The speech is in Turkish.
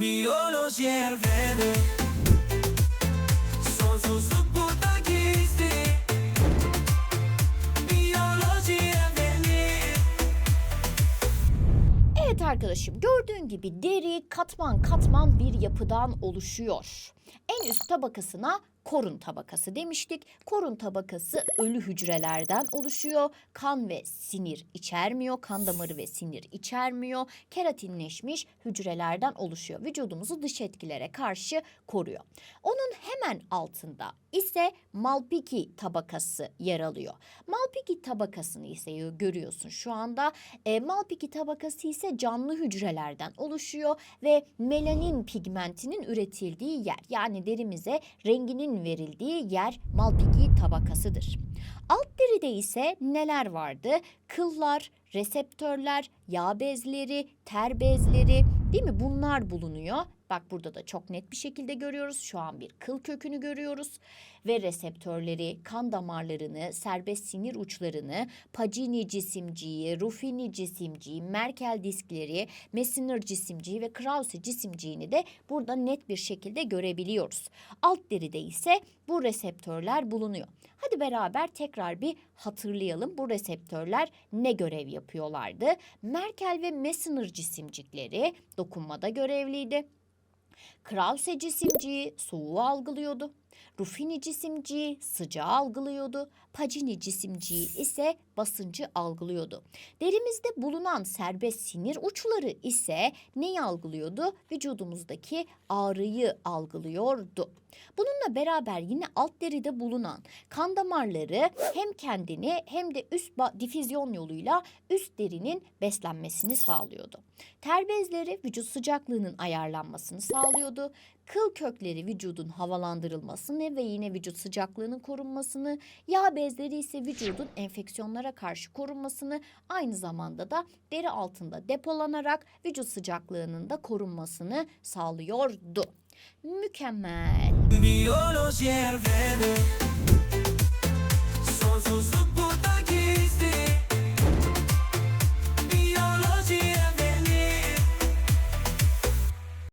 Biyoloji evreni Sonsuzluk arkadaşım gördüğün gibi deri katman katman bir yapıdan oluşuyor. En üst tabakasına korun tabakası demiştik. Korun tabakası ölü hücrelerden oluşuyor. Kan ve sinir içermiyor. Kan damarı ve sinir içermiyor. Keratinleşmiş hücrelerden oluşuyor. Vücudumuzu dış etkilere karşı koruyor. Onun hemen altında ise Malpighi tabakası yer alıyor. Malpighi tabakasını ise görüyorsun şu anda. E, Malpighi tabakası ise canlı hücrelerden oluşuyor ve melanin pigmentinin üretildiği yer yani derimize renginin verildiği yer Malpighi tabakasıdır. Alt deride ise neler vardı? Kıllar, reseptörler, yağ bezleri, ter bezleri değil mi? Bunlar bulunuyor. Bak burada da çok net bir şekilde görüyoruz. Şu an bir kıl kökünü görüyoruz ve reseptörleri, kan damarlarını, serbest sinir uçlarını, Pacini cisimciği, Ruffini cisimciği, Merkel diskleri, Messenger cisimciği ve Krause cisimciğini de burada net bir şekilde görebiliyoruz. Alt deride ise bu reseptörler bulunuyor. Hadi beraber tekrar bir hatırlayalım bu reseptörler ne görev yapıyorlardı? Merkel ve Messenger cisimcikleri dokunmada görevliydi. Krause cisimciği soğuğu algılıyordu. Ruffini cisimciği sıcağı algılıyordu. Pacini cisimciği ise basıncı algılıyordu. Derimizde bulunan serbest sinir uçları ise neyi algılıyordu? Vücudumuzdaki ağrıyı algılıyordu. Bununla beraber yine alt deride bulunan kan damarları hem kendini hem de üst difüzyon yoluyla üst derinin beslenmesini sağlıyordu. Ter bezleri vücut sıcaklığının ayarlanmasını sağlıyordu. Kıl kökleri vücudun havalandırılmasını ve yine vücut sıcaklığının korunmasını, yağ bezleri ise vücudun enfeksiyonlara karşı korunmasını, aynı zamanda da deri altında depolanarak vücut sıcaklığının da korunmasını sağlıyordu. Mükemmel. Biyoloji evreni